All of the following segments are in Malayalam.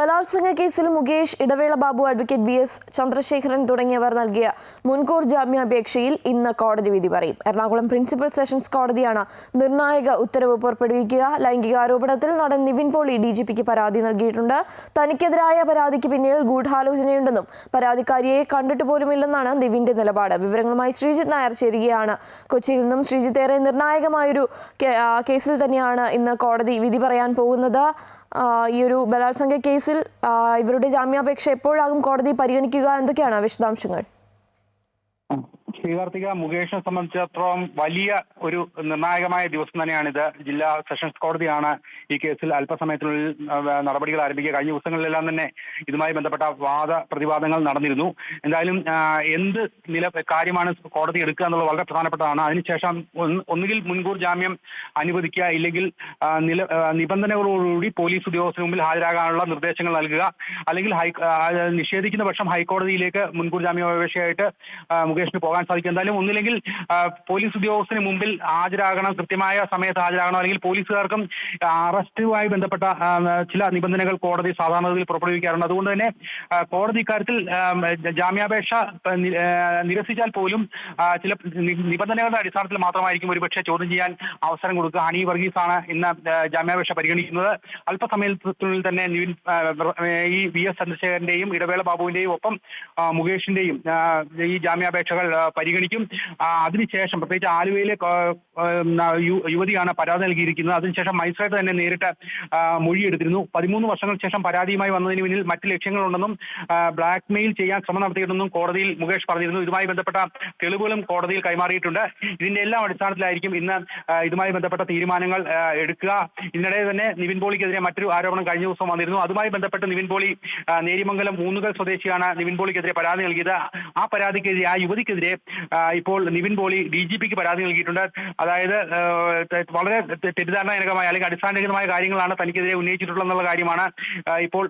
ബലാത്സംഗ കേസിൽ Mukesh Idavela Babu advocate V S Chandrasekharan തുടങ്ങിയവർ നൽകിയ മുൻകൂർ ജാമ്യാപേക്ഷയിൽ ഇന്ന് കോടതി വിധി പറയും. എറണാകുളം പ്രിൻസിപ്പൽ സെഷൻസ് കോടതിയാണ് നിർണായക ഉത്തരവ് പുറപ്പെടുവിക്കുക. ലൈംഗികാരോപണത്തിൽ നടൻ നിവിൻ പോളി ഡി ജി പിക്ക് പരാതി നൽകിയിട്ടുണ്ട്. തനിക്കെതിരായ പരാതിക്ക് പിന്നിൽ ഗൂഢാലോചനയുണ്ടെന്നും പരാതിക്കാരിയെ കണ്ടിട്ട് പോലുമില്ലെന്നാണ് നിവിന്റെ നിലപാട്. വിവരങ്ങളുമായി ശ്രീജിത്ത് നായർ ചേരുകയാണ്. കൊച്ചിയിൽ നിന്നും ശ്രീജിത്ത് ഏറെ നിർണായകമായൊരു കേസിൽ തന്നെയാണ് ഇന്ന് കോടതി വിധി പറയാൻ പോകുന്നത്. ഈ ഒരു ബലാത്സംഗ കേസിൽ ഇവരുടെ ജാമ്യാപേക്ഷ എപ്പോഴാകും കോടതി പരിഗണിക്കുക എന്തൊക്കെയാണ് വിശദാംശങ്ങൾ. ശ്രീകാർത്തിക മുകേഷിനെ സംബന്ധിച്ചിടത്തോളം വലിയ ഒരു നിർണായകമായ ദിവസം തന്നെയാണിത്. ജില്ലാ സെഷൻസ് കോടതിയാണ് ഈ കേസിൽ അല്പസമയത്തിനുള്ളിൽ നടപടികൾ ആരംഭിക്കുക. കഴിഞ്ഞ ദിവസങ്ങളിലെല്ലാം തന്നെ ഇതുമായി ബന്ധപ്പെട്ട വാദ പ്രതിവാദങ്ങൾ നടന്നിരുന്നു. എന്തായാലും എന്ത് നില കാര്യമാണ് കോടതി എടുക്കുക എന്നുള്ളത് വളരെ പ്രധാനപ്പെട്ടതാണ്. അതിനുശേഷം ഒന്ന് ഒന്നുകിൽ മുൻകൂർ ജാമ്യം അനുവദിക്കുക ഇല്ലെങ്കിൽ നില നിബന്ധനകളോടുകൂടി പോലീസ് ഉദ്യോഗസ്ഥന് മുമ്പിൽ ഹാജരാകാനുള്ള നിർദ്ദേശങ്ങൾ നൽകുക. അല്ലെങ്കിൽ ഹൈ നിഷേധിക്കുന്ന പക്ഷം ഹൈക്കോടതിയിലേക്ക് മുൻകൂർ ജാമ്യാപേക്ഷയായിട്ട് മുകേഷിന് പോകാൻ സാധിക്കും. എന്തായാലും ഒന്നില്ലെങ്കിൽ പോലീസ് ഉദ്യോഗസ്ഥന് മുമ്പിൽ ഹാജരാകണം. കൃത്യമായ സമയത്ത് ഹാജരാകണം. അല്ലെങ്കിൽ പോലീസുകാർക്കും അറസ്റ്റുമായി ബന്ധപ്പെട്ട ചില നിബന്ധനകൾ കോടതി സാധാരണഗതിയിൽ പുറപ്പെടുവിക്കാറുണ്ട്. അതുകൊണ്ട് തന്നെ കോടതി ഇക്കാര്യത്തിൽ ജാമ്യാപേക്ഷ നിരസിച്ചാൽ പോലും ചില നിബന്ധനകളുടെ അടിസ്ഥാനത്തിൽ മാത്രമായിരിക്കും ഒരുപക്ഷെ ചോദ്യം ചെയ്യാൻ അവസരം കൊടുക്കുക. ഹണി വർഗീസ് ആണ് ഇന്ന് ജാമ്യാപേക്ഷ പരിഗണിക്കുന്നത്. അല്പസമയത്തിനുള്ളിൽ തന്നെ ഈ വി എസ് ചന്ദ്രശേഖരന്റെയും ഇടവേള ബാബുവിന്റെയും ഒപ്പം മുകേഷിന്റെയും ഈ ജാമ്യാപേക്ഷകൾ പരിഗണിക്കും. അതിനുശേഷം പ്രത്യേകിച്ച് ആലുവയിലെ യുവതിയാണ് പരാതി നൽകിയിരിക്കുന്നത്. അതിനുശേഷം മജിസ്ട്രേറ്റ് തന്നെ നേരിട്ട് മൊഴിയെടുത്തിരുന്നു. പതിമൂന്ന് വർഷങ്ങൾക്ക് ശേഷം പരാതിയുമായി വന്നതിന് പിന്നിൽ മറ്റ് ലക്ഷ്യങ്ങളുണ്ടെന്നും ബ്ലാക്ക് മെയിൽ ചെയ്യാൻ ശ്രമം നടത്തിയിട്ടുണ്ടെന്നും കോടതിയിൽ മുകേഷ് പറഞ്ഞിരുന്നു. ഇതുമായി ബന്ധപ്പെട്ട തെളിവുകളും കോടതിയിൽ കൈമാറിയിട്ടുണ്ട്. ഇതിന്റെ എല്ലാം അടിസ്ഥാനത്തിലായിരിക്കും ഇന്ന് ഇതുമായി ബന്ധപ്പെട്ട തീരുമാനങ്ങൾ എടുക്കുക. ഇതിനിടെ തന്നെ നിവിൻ പോളിക്കെതിരെ മറ്റൊരു ആരോപണം കഴിഞ്ഞ ദിവസം വന്നിരുന്നു. അതുമായി ബന്ധപ്പെട്ട് നിവിൻ പോളി നേരിമംഗലം മൂന്നുകൾ സ്വദേശിയാണ് നിവിൻ പോളിക്കെതിരെ പരാതി നൽകിയത്. ആ പരാതിക്കെതിരെ ആ യുവതിക്കെതിരെ ഇപ്പോൾ നിവിൻ പോളി ഡി ജി പിക്ക് പരാതി നൽകിയിട്ടുണ്ട്. അതായത് വളരെ തെറ്റിദ്ധാരണജനകമായ അല്ലെങ്കിൽ അടിസ്ഥാനരഹിതമായ കാര്യങ്ങളാണ് തനിക്കെതിരെ ഉന്നയിച്ചിട്ടുള്ളതെന്നുള്ള കാര്യമാണ് ഇപ്പോൾ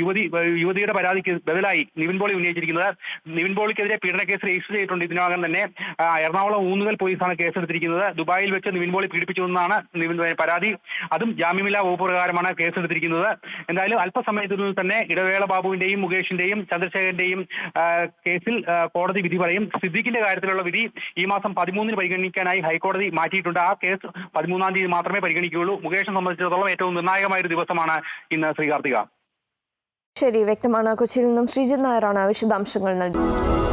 യുവതി യുവതിയുടെ പരാതിക്ക് ബദലായി നിവിൻ പോളി ഉന്നയിച്ചിരിക്കുന്നത്. നിവിൻ പോളിക്കെതിരെ പീഡന കേസ് രജിസ്റ്റർ ചെയ്തിട്ടുണ്ട്. ഇതിനകം തന്നെ എറണാകുളം ഊന്നുകൽ പോലീസാണ് കേസെടുത്തിരിക്കുന്നത്. ദുബായിൽ വെച്ച് നിവിൻ പോളി പീഡിപ്പിച്ചു എന്നാണ് നിവിൻ പരാതി. അതും ജാമ്യമില്ലാ വകുപ്പ് പ്രകാരമാണ് കേസെടുത്തിരിക്കുന്നത്. എന്തായാലും അല്പസമയത്തിനുള്ളിൽ തന്നെ ഇടവേള ബാബുവിന്റെയും മുകേഷിന്റെയും ചന്ദ്രശേഖരന്റെയും കേസിൽ കോടതി വിധി പറയും. സിദ്ദിഖിന്റെ കാര്യത്തിലുള്ള വിധി ഈ മാസം പതിമൂന്നിന് പരിഗണിക്കാനായി ഹൈക്കോടതി മാറ്റിയിട്ടുണ്ട്. ആ കേസ് പതിമൂന്നാം തീയതി മാത്രമേ പരിഗണിക്കുകയുള്ളൂ. മുകേഷിനെ സംബന്ധിച്ചിടത്തോളം ഏറ്റവും നിർണായകമായ ഒരു ദിവസമാണ് ഇന്ന് ശ്രീകാർത്തിക ശരി വ്യക്തമാണ്. കൊച്ചിയിൽ നിന്നും ശ്രീജിത് നായരാണ് വിശദാംശങ്ങൾ നൽകിയത്